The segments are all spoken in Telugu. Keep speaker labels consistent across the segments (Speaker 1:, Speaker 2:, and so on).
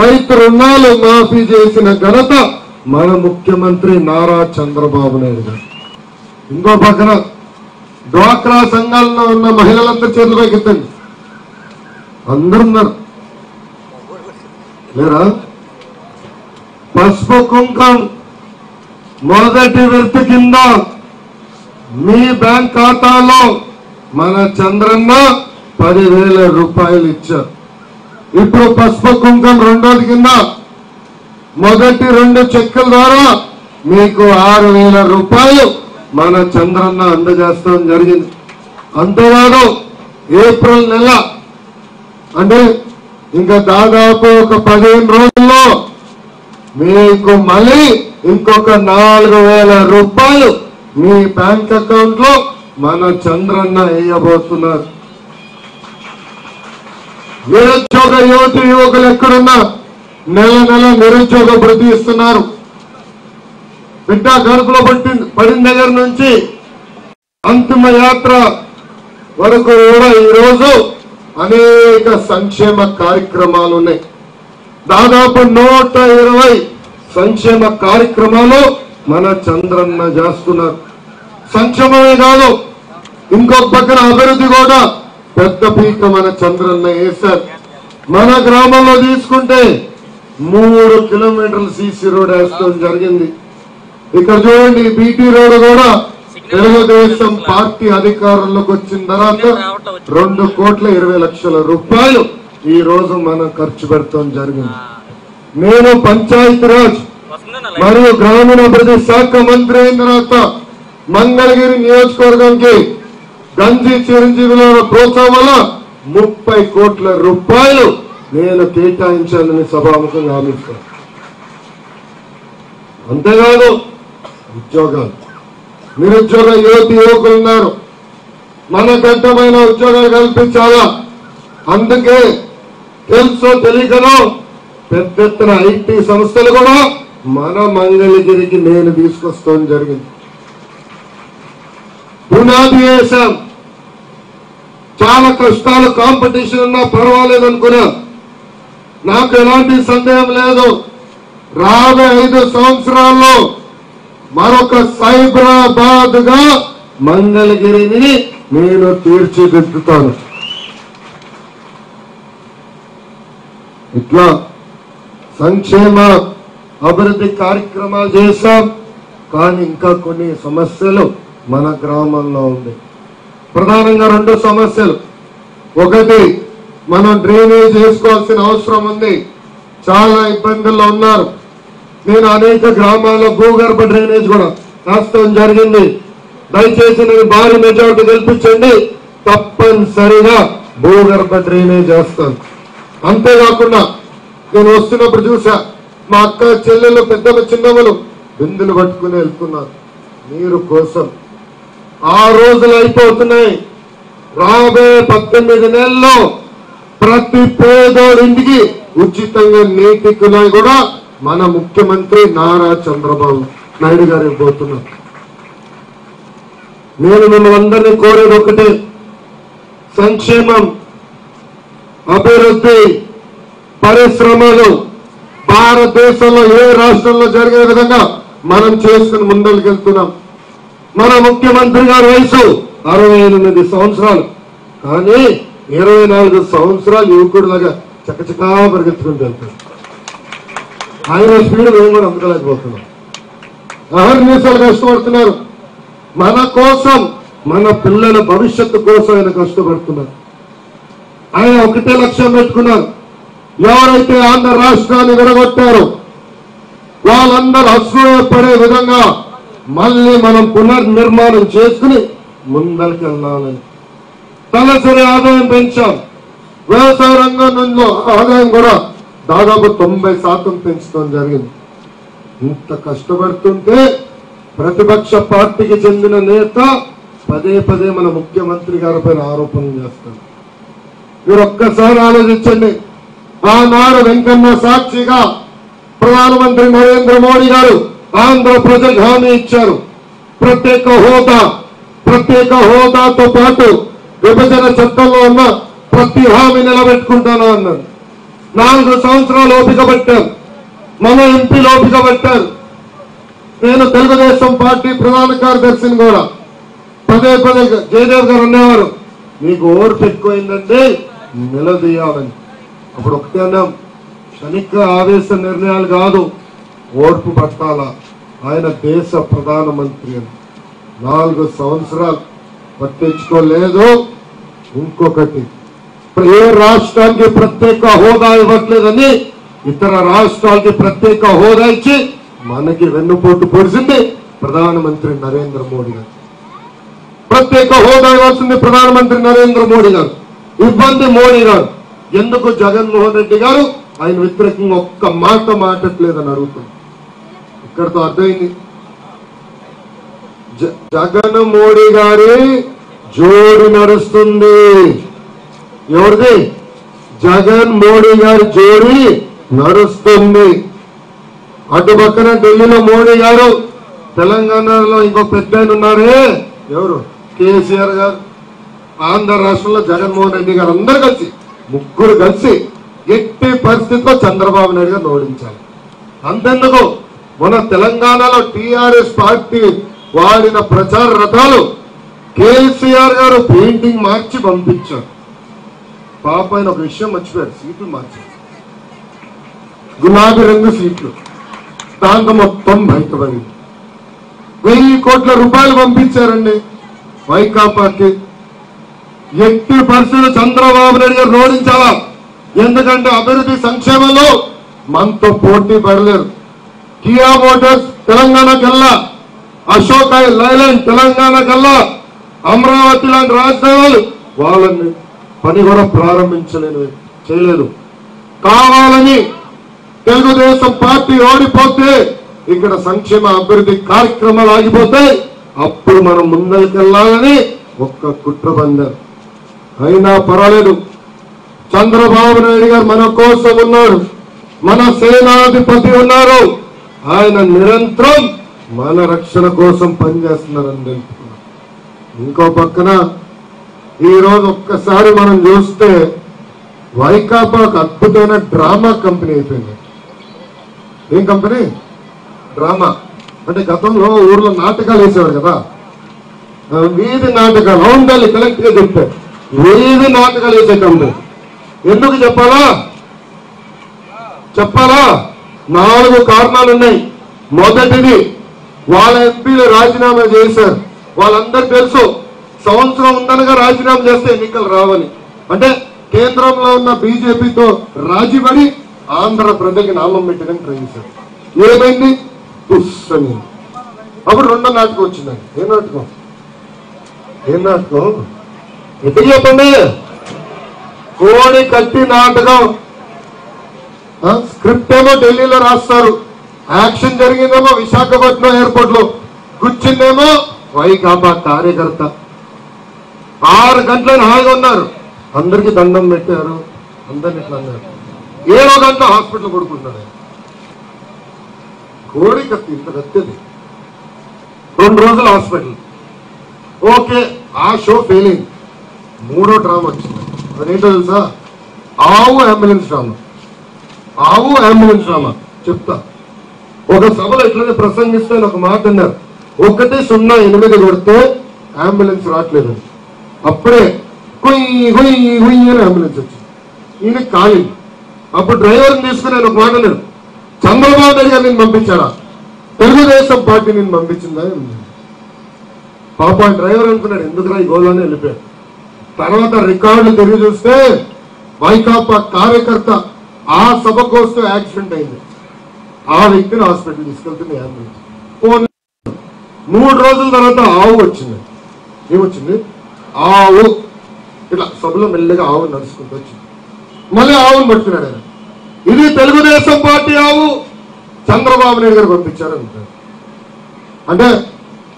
Speaker 1: రైతు రుణాలు మాఫీ చేసిన ఘనత మన ముఖ్యమంత్రి నారా చంద్రబాబు నాయుడు గారు. ఇంకో పక్కన డ్వాక్రా సంఘాల్లో ఉన్న మహిళలంతా చేతులపైకి ఎత్తండి అందరున్నారు లేరా? పసుపు కుంకం మొదటి విడత కింద మీ బ్యాంక్ ఖాతాలో మన చంద్రన్న పదివేల రూపాయలు ఇచ్చారు. ఇప్పుడు పసుపు కుంకం రెండోది కింద. మొదటి రెండు చెక్కుల ద్వారా మీకు ఆరు వేల రూపాయలు మన చంద్రన్న అందజేస్తాం జరిగింది. అంతేకాదు ఏప్రిల్ నెల అంటే ఇంకా దాదాపు ఒక పదిహేను రోజుల్లో మీకు మళ్ళీ ఇంకొక నాలుగు వేల రూపాయలు మీ బ్యాంక్ అకౌంట్లో మన చంద్రన్న వేయబోతున్నారు. నిరుద్యోగ యువతి యువకులు ఎక్కడున్నా నెల నెల నిరుద్యోగ వృద్ధి ఇస్తున్నారు. బిడ్డ కడుపులో పట్టి పడిన దగ్గర నుంచి అంతిమ యాత్ర వరకు కూడా ఈరోజు అనేక సంక్షేమ కార్యక్రమాలు ఉన్నాయి. దాదాపు నూట ఇరవై సంక్షేమ కార్యక్రమాలు మన చంద్రన్న చేస్తున్నారు. సంక్షేమమే కాదు ఇంకొక పక్కన అభివృద్ధి కూడా పెద్ద పీక మన చంద్రన్న వేశారు మన గ్రామంలో తీసుకుంటే మూడు కిలోమీటర్ల సీసీ రోడ్ వేస్తాం జరిగింది. ఇక్కడ చూడండి బీటీ రోడ్ కూడా తెలుగుదేశం పార్టీ అధికారంలోకి వచ్చిన తర్వాత రెండు కోట్ల ఇరవై లక్షల రూపాయలు ఈ రోజు మనం ఖర్చు పెడతాం జరిగింది. నేను పంచాయతీరాజ్ మరియు గ్రామీణాభివృద్ధి శాఖ మంత్రి అయిన తర్వాత మంగళగిరి నియోజకవర్గానికి గంజి చిరంజీవిల ప్రోత్సాహం వల్ల ముప్పై కోట్ల రూపాయలు నేను కేటాయించాలని సభాముఖంగా హామీస్తాను అంతేకాదు ఉద్యోగాలు. నిరుద్యోగ యువతి యువకులు ఉన్నారు. మన గడ్డమైన ఉద్యోగాలు కల్పించాలా? అందుకే తెలుసో తెలియకనో పెద్ద ఎత్తున ఐటీ సంస్థలు కూడా మన మంగళగిరికి నేను తీసుకొస్తాం జరిగింది. పునాది వేశాం చాలా కష్టాలు కాంపిటీషన్ ఉన్నా పర్వాలేదు అనుకున్నా. నాకు ఎలాంటి సందేహం లేదు. రాబోయే ఐదు సంవత్సరాల్లో మరొక సైబరాబాద్గా మంగళగిరిని నేను తీర్చిదిద్దుతాను. ఇట్లా సంక్షేమ అభివృద్ధి కార్యక్రమాలు చేశాం. కానీ ఇంకా కొన్ని సమస్యలు మన గ్రామంలో ఉంది. ప్రధానంగా రెండు సమస్యలు. ఒకటి మనం డ్రైనేజ్ చేసుకోవాల్సిన అవసరం ఉంది. చాలా ఇబ్బందుల్లో ఉన్నారు. నేను అనేక గ్రామాల్లో భూగర్భ డ్రైనేజ్ కూడా రాష్ట్రం జరిగింది. దయచేసి నేను భారీ మెజార్టీ కల్పించండి తప్పనిసరిగా భూగర్భ డ్రైనేజ్ వేస్తాను. అంతేకాకుండా నేను వస్తున్నప్పుడు చూసా మా అక్క చెల్లెలు పెద్దలు చిన్నవలు బిందులు పట్టుకుని వెళ్తున్నారు. నీరు కోసం ఆ రోజులు అయిపోతున్నాయి. రాబోయే పద్దెనిమిది నెలల్లో ప్రతి పేదోడింటికి ఉచితంగా నీటి కులాయి కూడా మన ముఖ్యమంత్రి నారా చంద్రబాబు నాయుడు గారు ఇవ్వబోతున్నారు. నేను మిమ్మల్ని అందరినీ కోరేది ఒకటే సంక్షేమం అభివృద్ధి పరిశ్రమలు భారతదేశంలో ఏ రాష్ట్రంలో జరిగే విధంగా మనం చేసుకుని ముందరికెళ్తున్నాం. మన ముఖ్యమంత్రి గారి వయసు అరవై ఎనిమిది సంవత్సరాలు. కానీ ఇరవై నాలుగు సంవత్సరాలు యువకుడిలాగా చకచకా పరిగెత్తుకుంటూ వెళ్తాడు ఆయన స్పీడ్ మేము కూడా అందుకోలేకపోతున్నాం. అహర్నిశలు కష్టపడుతున్నారు? మన కోసం మన పిల్లల భవిష్యత్తు కోసం ఆయన కష్టపడుతున్నారు. ఆయన ఒకటే లక్ష్యం పెట్టుకున్నారు. ఎవరైతే ఆంధ్ర రాష్ట్రాన్ని విడగొట్టారో వాళ్ళందరూ అసూయపడే విధంగా మళ్ళీ మనం పునర్నిర్మాణం చేసుకుని ముందరికి వెళ్ళాలని. తలసరి ఆదాయం పెంచాం. వ్యవసాయ రంగంలో ఆదాయం కూడా దాదాపు తొంభై శాతం పెంచడం జరిగింది. ఇంత కష్టపడుతుంటే ప్రతిపక్ష పార్టీకి చెందిన నేత పదే పదే మన ముఖ్యమంత్రి గారి పైన ఆరోపణలు చేస్తారు. మీరు ఒక్కసారి ఆలోచించండి. ఆనాడు వెంకన్న సాక్షిగా ప్రధానమంత్రి నరేంద్ర మోడీ గారు ఆంధ్ర ప్రజలకు హామీ ఇచ్చారు. ప్రత్యేక హోదా ప్రత్యేక హోదాతో పాటు విభజన చట్టంలో ఉన్న ప్రతి హామీ నిలబెట్టుకుంటాను అన్నారు. నాలుగు సంవత్సరాలు ఓపిక పెట్టారు. మన ఎంపీలు ఓపిక పట్టారు. నేను తెలుగుదేశం పార్టీ ప్రధాన కార్యదర్శిని కూడా. పదే పదే జయదేవ్ గారు అనేవారు మీకు ఓర్పు ఎక్కువైందంటే నిలదీయాలని. అప్పుడు ఒకటే అన్నాం క్షణిక ఆవేశ నిర్ణయాలు కాదు. ఓర్పు పట్టాల ఆయన దేశ ప్రధానమంత్రి అని. నాలుగు సంవత్సరాలు పట్టించుకోలేదు. ఇంకొకటి ఏ రాష్ట్రానికి ప్రత్యేక హోదా ఇవ్వట్లేదని ఇతర రాష్ట్రాలకి ప్రత్యేక హోదా ఇచ్చి మనకి వెన్నుపోటు పొడిచింది ప్రధానమంత్రి నరేంద్ర మోడీ గారు. ప్రత్యేక హోదా ఇవ్వాల్సింది ప్రధానమంత్రి నరేంద్ర మోడీ గారు. ఇబ్బంది మోడీ గారు. ఎందుకు జగన్మోహన్ రెడ్డి గారు? ఆయన వ్యతిరేకంగా ఒక్క మాట మాటట్లేదని అడుగుతుంది ఇక్కడతో అర్థమైంది. జ- జగన్ మోడీ గారి జోడి నడుస్తుంది. ఎవరిది? జగన్ మోడీ గారి జోడి నడుస్తుంది. అటు పక్కన ఢిల్లీలో మోడీ గారు తెలంగాణలో ఇంకో పెద్ద ఉన్నారే? ఎవరు? కేసీఆర్ గారు. ఆంధ్ర రాష్ట్రంలో జగన్మోహన్ రెడ్డి గారు అందరు కలిసి ముగ్గురు కలిసి ఎట్టి పరిస్థితిలో చంద్రబాబు నాయుడు గారు ఓడించాలి. అంతెందుకు? మన తెలంగాణలో టిఆర్ఎస్ పార్టీ వాడిన ప్రచార రథాలు కేసీఆర్ గారు పెయింటింగ్ మార్చి పంపించారు. పాప ఆయన ఒక విషయం మర్చిపోయారు సీట్లు మార్చారు. గులాబీ రంగు సీట్లు. దాంతో మొత్తం బయటపడింది. వెయ్యి కోట్ల రూపాయలు పంపించారండి వైకాపాకి. ఎట్టి పరిస్థితులు చంద్రబాబు నాయుడు గారు ఓడించాలా ఎందుకంటే అభివృద్ధి సంక్షేమంలో మనతో పోటీ పడలేరు. కియా మోటార్స్ తెలంగాణకెల్లా అశోక్ లైలాండ్ తెలంగాణకెల్లా అమరావతి లాంటి రాజధానులు వాళ్ళని పని కూడా ప్రారంభించలేదు చేయలేదు. కావాలని తెలుగుదేశం పార్టీ ఓడిపోతే ఇక్కడ సంక్షేమ అభివృద్ధి కార్యక్రమాలు ఆగిపోతాయి. అప్పుడు మనం ముందరికెళ్ళాలని ఒక్క కుట్ర పందారు అయినా పర్వాలేదు. చంద్రబాబు నాయుడు గారు మన కోసం ఉన్నారు మన సేనాధిపతి ఉన్నారు. ఆయన నిరంతరం మన రక్షణ కోసం పనిచేస్తున్నారని తెలుపుకున్నాం. ఇంకో పక్కన ఈరోజు ఒక్కసారి మనం చూస్తే వైకాపా ఒక అద్భుతమైన డ్రామా కంపెనీ అయిపోయింది. ఏం కంపెనీ? డ్రామా. అంటే గతంలో ఊర్లో నాటకాలు వేసేవారు కదా. వీధి నాటకాలు. అవును తల్లి కలెక్ట్గా చెప్తే వీధి నాటకాలు వేసే కంపెనీ. ఎందుకు చెప్పాలా? చెప్పాలా? నాలుగు కారణాలు ఉన్నాయి మొదటిది వాళ్ళ ఎంపీలు రాజీనామా చేశారు. వాళ్ళందరూ తెలుసు సంవత్సరం ఉందనగా రాజీనామా చేస్తే ఎన్నికలు రావని అంటే కేంద్రంలో ఉన్న బీజేపీతో రాజీపడి ఆంధ్ర ప్రజలకి నామం పెట్టడానికి ట్రై చేశారు. ఏమైంది? అని అప్పుడు రెండో నాటకం వచ్చిందండి ఏ నాటకం? ఏ నాటకం? ఎందుకు చెప్పండి కోడి కట్టి నాటకం. స్క్రిప్ట్ ఏమో ఢిల్లీలో రాస్తారు. యాక్షన్ జరిగిందేమో విశాఖపట్నం ఎయిర్పోర్ట్లో కూర్చుందేమో వైకాపా కార్యకర్త. ఆరు గంటలను హాయిగా ఉన్నారు. అందరికి దండం పెట్టారు. అందరిని ఇట్లా అన్నారు. ఏడో గంట హాస్పిటల్ పడుకుంటున్నాడు కోడి కత్తి ఇంత కత్తిది రెండు రోజులు హాస్పిటల్. ఓకే ఆ షో ఫెయిలింగ్ మూడో డ్రామా వచ్చింది. అదేంటో తెలుసా? ఆవు అంబులెన్స్ డ్రామా. ఆవు అంబులెన్స్ రామా చెప్తా. ఒక సభలో ఇట్లనే ప్రసంగిస్తే ఒక మాట అన్నారు. ఒకటి సున్నా ఎనిమిది కొడితే అంబులెన్స్ రావట్లేదు. అప్పుడే కొయ్యి కొయ్యి కొయ్యి అని అంబులెన్స్ వచ్చింది. ఈయన ఖాళీ అప్పుడు డ్రైవర్ని తీసుకుని నేను ఒక మాట అన్నాడు. చంద్రబాబు నాయుడు గారు నేను పంపించాడా? తెలుగుదేశం పార్టీ నేను పంపించిందా? పాప డ్రైవర్ అనుకున్నాడు ఎందుకురా ఈ గోళాన్ని వెళ్ళిపోయాడు తర్వాత రికార్డులు తిరిగి చూస్తే వైకాపా కార్యకర్త ఆ సభ కోసం యాక్సిడెంట్ అయింది. ఆ వ్యక్తిని హాస్పిటల్ తీసుకెళ్తుంది అంబులెన్స్ ఫోన్ మూడు రోజుల తర్వాత ఆవు వచ్చింది. ఏమొచ్చింది? ఆవు. ఇట్లా సభలో మెల్లగా ఆవు నడుచుకుంటూ వచ్చింది. మళ్ళీ ఆవును పట్టుకున్నాడు ఆయన. ఇది తెలుగుదేశం పార్టీ ఆవు. చంద్రబాబు నాయుడు గారు పంపించారు అంటారు. అంటే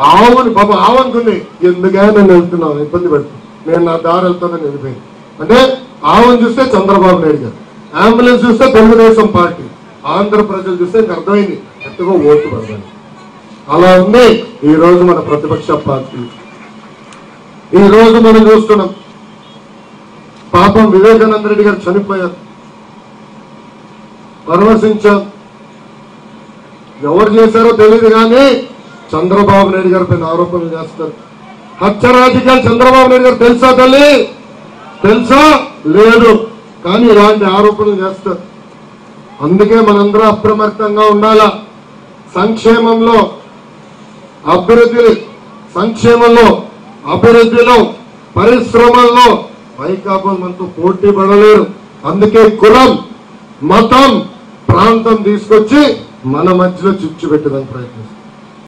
Speaker 1: ఆవుని పాప ఆవు అనుకుంది. ఎందుకే నేను వెళ్తున్నాను ఇబ్బంది పెడుతుంది నేను నా దారి వెళ్తానని వెళ్ళిపోయింది అంటే ఆవుని చూస్తే చంద్రబాబు నాయుడు గారు. అంబులెన్స్ చూస్తే తెలుగుదేశం పార్టీ ఆంధ్ర ప్రజలు చూస్తే అర్థమైంది. ఎంతగా ఓటు పడతాను అలా ఉంది ఈ రోజు మన ప్రతిపక్ష పార్టీ. ఈ రోజు మనం చూస్తున్నాం పాపం వివేకానంద రెడ్డి గారు చనిపోయారు. పరవశించాం ఎవరు చేశారో తెలియదు కానీ చంద్రబాబు నాయుడు గారి పైన ఆరోపణలు చేస్తారు. హత్య రాజకీయాలు చంద్రబాబు నాయుడు గారు తెలుసా తల్లి? తెలుసా? లేదు. కానీ ఇలాంటి ఆరోపణలు చేస్తారు. అందుకే మనందరూ అప్రమత్తంగా ఉండాలా? సంక్షేమంలో అభివృద్ధి సంక్షేమంలో అభివృద్ధిలో పరిశ్రమల్లో వైకాపా మనతో పోటీ పడలేరు. అందుకే కులం మతం ప్రాంతం తీసుకొచ్చి మన మధ్యలో చిచ్చు పెట్టడానికి ప్రయత్నిస్తాం.